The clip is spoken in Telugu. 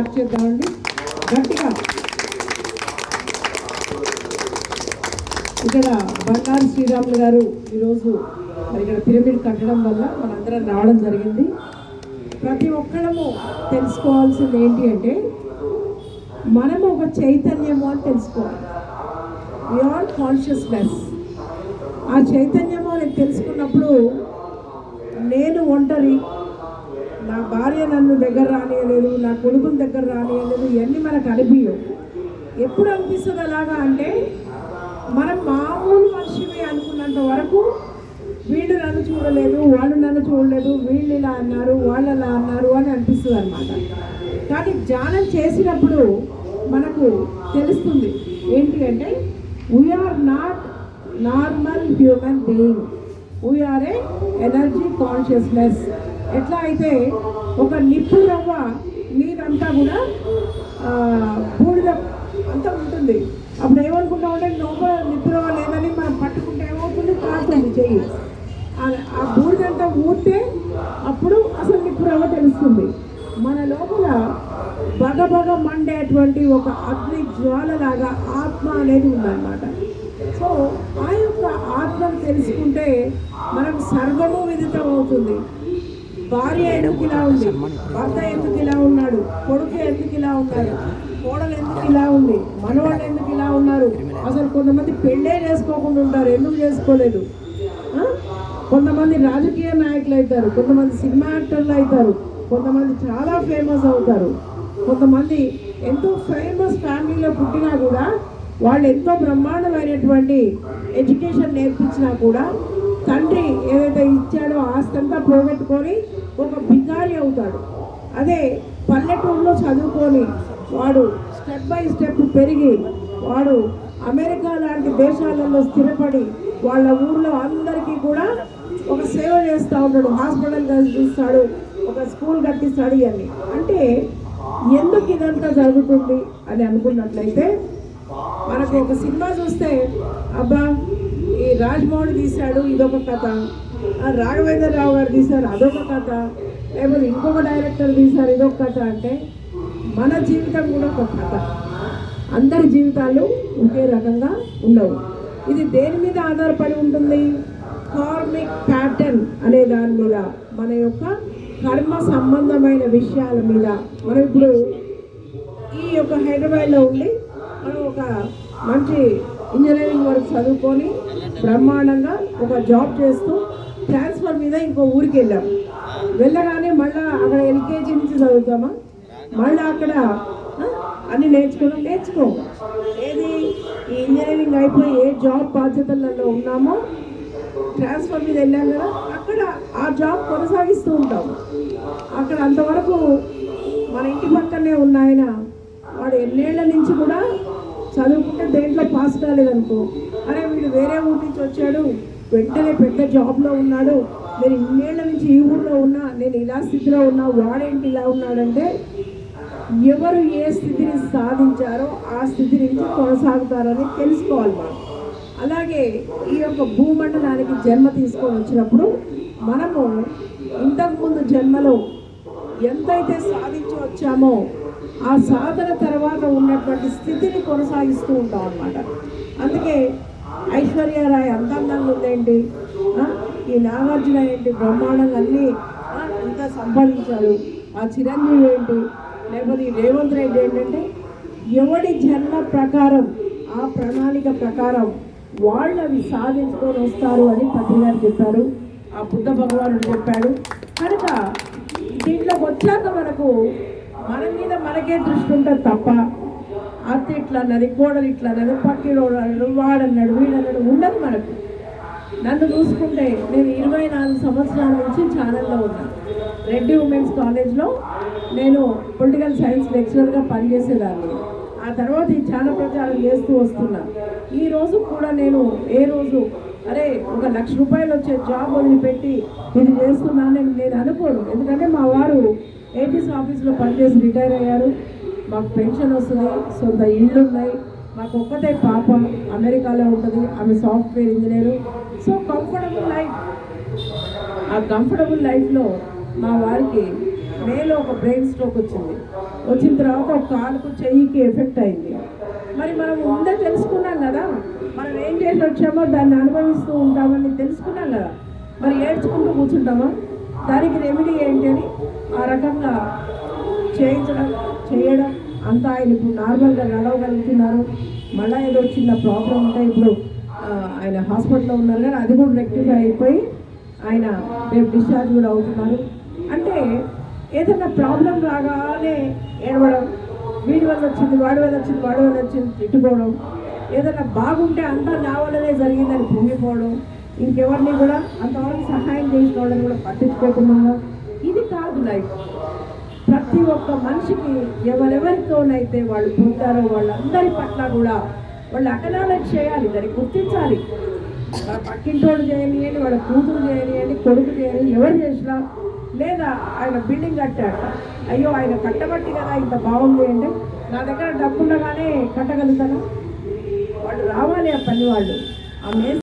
చేద్దామండి. గట్టిగా. ఇక్కడ బండారు శ్రీరాములు గారు ఈరోజు మరి ఇక్కడ పిరమిడ్ కట్టడం వల్ల మనందరం రావడం జరిగింది. ప్రతి ఒక్కరము తెలుసుకోవాల్సింది ఏంటి అంటే మనం ఒక చైతన్యము అని తెలుసుకోవాలి. ఆర్ కాన్షియస్నెస్ ఆ చైతన్యము అని తెలుసుకున్నప్పుడు నేను ఒంటరి నా భార్య నన్ను దగ్గర రానియలేదు నా కొడుకుని దగ్గర రానియలేదు ఇవన్నీ మనకు అనిపించవు ఎప్పుడు అనిపిస్తుంది అలాగా అంటే మనం మామూలు మనిషివి అనుకున్నంత వరకు వీళ్ళు నన్ను చూడలేదు వాళ్ళు నన్ను చూడలేదు వీళ్ళు ఇలా అన్నారు వాళ్ళు అలా అన్నారు అని అనిపిస్తుంది అనమాట కానీ ధ్యానం చేసినప్పుడు మనకు తెలుస్తుంది ఏంటి అంటే we are not normal human being we are a energy consciousness ఎట్లా అయితే ఒక నిప్పు రవ్వ నీరంతా కూడా బూడిద అంతా ఉంటుంది. అప్పుడు ఏమనుకుంటామంటే లోపల నిప్పు రవ్వ లేదని మనం పట్టుకుంటే ఏమవుతుంది? కాస్తుంది చెయ్యి. ఆ- బూడిదంతా ఊరితే అప్పుడు అసలు నిప్పు రవ్వ తెలుస్తుంది. మన లోపల బగ మండేటువంటి ఒక అగ్ని జ్వాలలాగా ఆత్మ అనేది ఉందన్నమాట. సో ఆ యొక్క ఆత్మను తెలుసుకుంటే మనం సర్వము విదితం అవుతుంది భార్య ఎందుకు ఇలా ఉంది? భర్త ఎందుకు ఇలా ఉన్నాడు? కొడుకు ఎందుకు ఇలా ఉన్నారు కోడలు ఎందుకు ఇలా ఉంది? మనవాళ్ళు ఎందుకు ఇలా ఉన్నారు? అసలు కొంతమంది పెళ్ళే చేసుకోకుండా ఉంటారు ఎందుకు చేసుకోలేదు? కొంతమంది రాజకీయ నాయకులు అవుతారు కొంతమంది సినిమా యాక్టర్లు అవుతారు కొంతమంది చాలా ఫేమస్ అవుతారు. కొంతమంది ఎంతో ఫేమస్ ఫ్యామిలీలో పుట్టినా కూడా వాళ్ళు ఎంతో బ్రహ్మాండమైనటువంటి ఎడ్యుకేషన్ నేర్పించినా కూడా తండ్రి ఏదైతే ఇచ్చాడో ఆస్తి అంతా పోగొట్టుకొని ఒక బిగారి అవుతాడు. అదే పల్లెటూరులో చదువుకొని వాడు స్టెప్ బై స్టెప్ పెరిగి వాడు అమెరికా లాంటి దేశాలలో స్థిరపడి వాళ్ళ ఊర్లో అందరికీ కూడా ఒక సేవ చేస్తూ ఉంటాడు హాస్పిటల్ కట్టిస్తాడు ఒక స్కూల్ కట్టిస్తాడు ఇవన్నీ. అంటే ఎందుకు ఇదంతా జరుగుతుంది అని అనుకున్నట్లయితే మనకు ఒక సినిమా చూస్తే అబ్బా ఈ రాజ్మౌళి తీశాడు ఇదొక కథ. ఆ రాఘవేంద్ర రావు గారు తీశారు అదొక కథ. లేకపోతే ఇంకొక డైరెక్టర్ తీశారు ఇదొక కథ అంటే మన జీవితం కూడా ఒక కథ. అందరి జీవితాలు ఒకే రకంగా ఉండవు. ఇది దేని మీద ఆధారపడి ఉంటుంది? కార్మిక్ ప్యాటర్న్ అనే దాని మీద మన యొక్క కర్మ సంబంధమైన విషయాల మీద. మనం ఇప్పుడు ఈ యొక్క హైదరాబాద్లో ఉండి మనం ఒక మంచి ఇంజనీరింగ్ వర్క్ చదువుకొని బ్రహ్మాండంగా ఒక జాబ్ చేస్తూ ట్రాన్స్ఫర్ మీద ఇంకో ఊరికి వెళ్ళాం. వెళ్ళగానే మళ్ళీ అక్కడ ఎల్కేజీ నుంచి చదువుతామా? మళ్ళీ అక్కడ అన్నీ అన్ని నేర్చుకున్నాం నేర్చుకో. ఏది? ఈ ఇంజనీరింగ్ అయిపోయి ఏ జాబ్ బాధ్యతలలో ఉన్నామో ట్రాన్స్ఫర్ మీద వెళ్ళాం కదా అక్కడ ఆ జాబ్ కొనసాగిస్తూ ఉంటాం. అక్కడ అంతవరకు మన ఇంటి పక్కనే ఉన్న ఆయన వాడు ఎన్నేళ్ళ నుంచి కూడా చదువుకుంటే దేంట్లో పాస్ కాలేదనుకో అరే వీడు వేరే ఊరి నుంచి వచ్చాడు వెంటనే పెద్ద జాబ్లో ఉన్నాడు. నేను ఇన్నేళ్ళ నుంచి ఈ ఊర్లో ఉన్నా నేను ఇలా స్థితిలో ఉన్నా వాడేంటి ఇలా ఉన్నాడంటే ఎవరు ఏ స్థితిని సాధించారో ఆ స్థితి నుంచి కొనసాగుతారని తెలుసుకోవాలి మనం. అలాగే ఈ యొక్క భూమండలానికి జన్మ తీసుకొని వచ్చినప్పుడు మనము ఇంతకుముందు జన్మలో ఎంతైతే సాధించి వచ్చామో ఆ సాధన తర్వాత ఉన్నటువంటి స్థితిని కొనసాగిస్తూ ఉంటాం అన్నమాట. అందుకే ఐశ్వర్యరాయ్ అంత అందంగా ఉందేంటి ఈ నాగార్జున ఏంటి? బ్రహ్మాండంగా అన్నీ అంతా సంపాదించారు. సంపాదించాడు ఆ చిరంజీవి ఏంటి? లేకపోతే ఈ రేవంత్ రెడ్డి ఏంటంటే ఎవడి జన్మ ప్రకారం ఆ ప్రణాళిక ప్రకారం వాళ్ళు అవి సాధించుకొని వస్తారు అని పత్రి చెప్పారు. ఆ బుద్ధ భగవానుడు చెప్పాడు. కనుక దీంట్లోకి వచ్చాక మనకు మన మీద మనకే దృష్టి ఉంటుంది తప్ప అత్త ఇట్లా అన్నది కోడలు ఇట్లా అన్నది పక్కిలోడు అన్నాడు వాడన్నాడు వీడన్నాడు ఉండదు మనకు. నన్ను చూసుకుంటే నేను ఇరవై నాలుగు సంవత్సరాల నుంచి ఛానల్లో ఉన్నాను రెడ్డి ఉమెన్స్ కాలేజ్లో నేను పొలిటికల్ సైన్స్ లెక్చరర్గా పనిచేసేదాన్ని. ఆ తర్వాత ఈ ఛానల్ ప్రచారం చేస్తూ వస్తున్నా. ఈ రోజు కూడా నేను ఏ రోజు అరే ఒక లక్ష రూపాయలు వచ్చే జాబ్ వదిలిపెట్టి ఇది చేస్తున్నాను నేను నేను అనుకోను. ఎందుకంటే మా వారు ఏటీసీ ఆఫీస్లో పనిచేసి రిటైర్ అయ్యారు. మాకు పెన్షన్ వస్తుంది సొంత ఇళ్ళు ఉన్నాయి. మాకు ఒక్కటే పాప అమెరికాలో ఉంటుంది ఆమె software engineer. So comfortable life ఆ కంఫర్టబుల్ లైఫ్లో మా వారికి మేలో ఒక బ్రెయిన్ స్ట్రోక్ వచ్చింది. వచ్చిన తర్వాత ఒక కాలుకు చెయ్యికి ఎఫెక్ట్ అయింది. మరి మనం ముందే తెలుసుకున్నాం కదా మనం ఏం చేసి వచ్చామో దాన్ని అనుభవిస్తూ ఉంటామని తెలుసుకున్నాం కదా. మరి ఏడ్చుకుంటూ కూర్చుంటామా? దానికి రెమెడీ ఏంటి అని ఆ రకంగా చేయించడం చేయడం అంతా ఆయన ఇప్పుడు నార్మల్గా నడవగలుగుతున్నారు. మళ్ళీ ఏదో చిన్న ప్రాబ్లం ఉంటే ఇప్పుడు ఆయన హాస్పిటల్లో ఉన్నారు కానీ అది కూడా రెక్టిఫై అయిపోయి ఆయన రేపు డిశ్చార్జ్ కూడా అవుతున్నారు. అంటే ఏదైనా ప్రాబ్లం రాగానే ఏడవడం వీడి వల్ల వచ్చింది వాడి వల్ల వచ్చింది వాడి వల్ల వచ్చింది తిట్టుకోవడం ఏదైనా బాగుంటే అంతా నా వల్లనే జరిగిందని పొంగిపోవడం ఇంకెవరిని కూడా అంతవరకు సహాయం చేసిన వాళ్ళని కూడా పట్టించుకోకుండా ఇది కాదు లైఫ్ ప్రతి ఒక్క మనిషికి ఎవరెవరితోనైతే వాళ్ళు పొందారో వాళ్ళందరి పట్ల కూడా వాళ్ళు అకనాలెడ్జ్ చేయాలి దాన్ని గుర్తించాలి. వాళ్ళ పక్కింటోడు చేయనియండి వాళ్ళ కూతురు చేయనియండి కొడుకు చేయని ఎవరు చేసినా లేదా ఆయన బిల్డింగ్ కట్టాడు. అయ్యో ఆయన కట్టబట్టి కదా ఇంత బాగుంది అంటే నా దగ్గర డబ్బు ఉండగానే కట్టగలుగుతాను వాళ్ళు రావాలి ఆ పని వాళ్ళు. ఆ